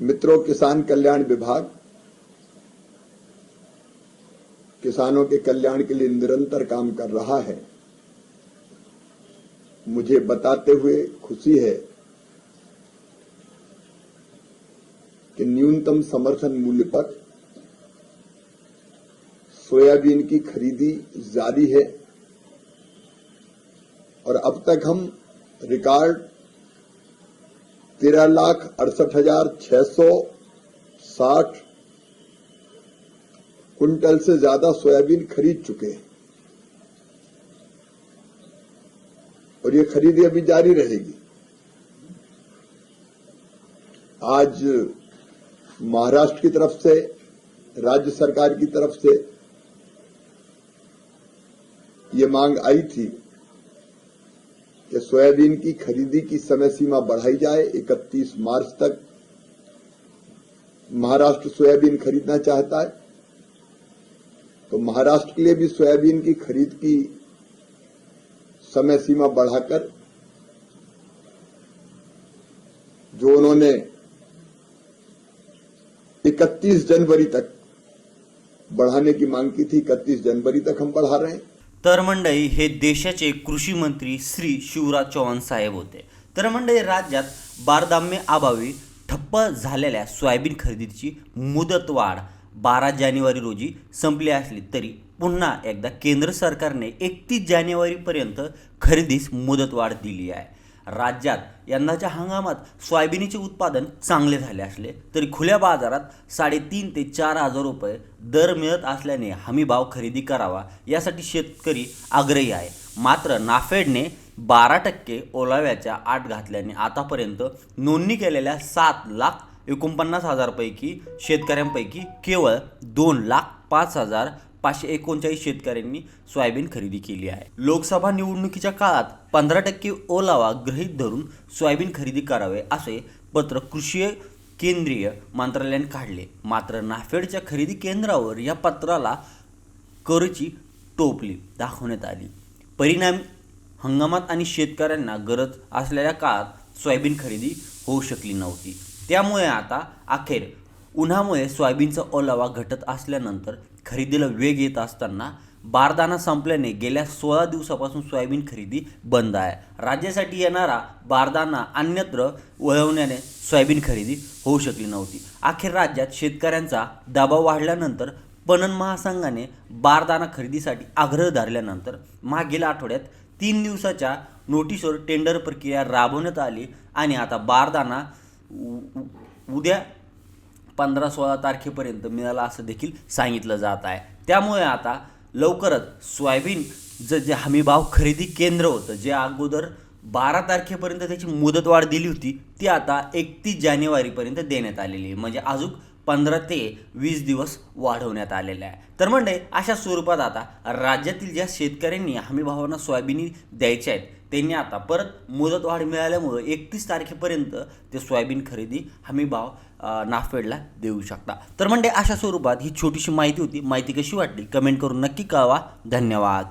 मित्रों, किसान कल्याण विभाग, किसानों के कल्याण के लिए निरंतर काम कर रहा है। मुझे बताते हुए खुशी है कि न्यूनतम समर्थन मूल्य पर सोयाबीन की खरीदी जारी है और अब तक हम रिकॉर्ड तेरह लाख अड़सठ हज़ार छह सौ साठ कुंटल से ज़्यादा सोयाबीन खरीद चुके हैं। और ये खरीदी अभी जारी रहेगी। आज महाराष्ट्र की तरफ़ से, राज्य सरकार की तरफ़ से ये मांग आई थी कि सोयाबीन की खरीदी की समय सीमा बढ़ाई जाए 31 मार्च तक महाराष्ट्र सोयाबीन खरीदना चाहता है तो महाराष्ट्र के लिए भी सोयाबीन की खरीद की समय सीमा बढ़ाकर जो उन्होंने 31 जनवरी तक बढ़ाने की मांग की थी 31 जनवरी तक हम बढ़ा रहे हैं। तर मंडळी हे देशाचे कृषी मंत्री श्री शिवराज चौहान साहेब होते. तर मंडळी राज्यात बारदाम्य अभावी ठप्प झालेल्या सोयाबीन खरेदीची मुदतवाढ बारा जानेवारी रोजी संपली असली तरी पुन्हा एकदा केंद्र सरकारने एकतीस जानेवारीपर्यंत खरेदीस मुदतवाढ दिली आहे. राज्यात यंदाच्या हंगामात सोयाबीनचे उत्पादन चांगले झाले असले तरी खुल्या बाजारात साडेतीन ते चार हजार रुपये दर मिळत असल्याने हमी भाव खरेदी करावा यासाठी शेतकरी आग्रही आहे. मात्र नाफेडने बारा टक्के ओलाव्याच्या आट घातल्याने आतापर्यंत नोंदणी केलेल्या सात लाख एकोणपन्नास हजारपैकी शेतकऱ्यांपैकी केवळ दोन लाख पाच हजार पाचशे एकोणचाळीस शेतकऱ्यांनी सोयाबीन खरेदी केली आहे. लोकसभा निवडणुकीच्या काळात पंधरा टक्के ओलावा गृहीत धरून सोयाबीन खरेदी करावे असे पत्र कृषी केंद्रीय मंत्रालयाने काढले. मात्र नाफेडच्या खरेदी केंद्रावर या पत्राला करची टोपली दाखवण्यात आली. परिणाम हंगामात आणि शेतकऱ्यांना गरज असलेल्या काळात सोयाबीन खरेदी होऊ शकली नव्हती. त्यामुळे आता अखेर उन्हामुळे सोयाबीनचा ओलावा घटत असल्यानंतर खरेदीला वेग येत असताना बारदाना संपल्याने गेल्या सोळा दिवसापासून सोयाबीन खरेदी बंद आहे. राज्यासाठी येणारा बारदाना अन्यत्र वळवण्याने सोयाबीन खरेदी होऊ शकली नव्हती. अखेर राज्यात शेतकऱ्यांचा दबाव वाढल्यानंतर पणन महासंघाने बारदाना खरेदीसाठी आग्रह धरल्यानंतर मागील आठवड्यात तीन दिवसाच्या नोटीसवर टेंडर प्रक्रिया राबवण्यात आली आणि आता बारदाना उ- उ- उद्या पंधरा सोळा तारखेपर्यंत मिळाला असं देखील सांगितलं जात आहे. त्यामुळे आता लवकरच सोयाबीन ज जे हमीभाव खरेदी केंद्र होतं जे अगोदर बारा तारखेपर्यंत त्याची मुदतवाढ दिली होती ती आता एकतीस जानेवारीपर्यंत देण्यात आलेली आहे. म्हणजे अजून पंधरा ते वीस दिवस वाढवण्यात आलेले आहे. तर म्हणजे अशा स्वरूपात आता राज्यातील ज्या शेतकऱ्यांनी हमीभावांना सोयाबीन द्यायच्या आहेत त्यांनी आता परत मुदतवाढ मिळाल्यामुळं एकतीस तारखेपर्यंत ते सोयाबीन खरेदी हमी भाव नाफेडला देऊ शकता. तर म्हणजे अशा स्वरूपात ही छोटीशी माहिती होती. माहिती कशी वाटली? कमेंट करून नक्की कळवा. धन्यवाद.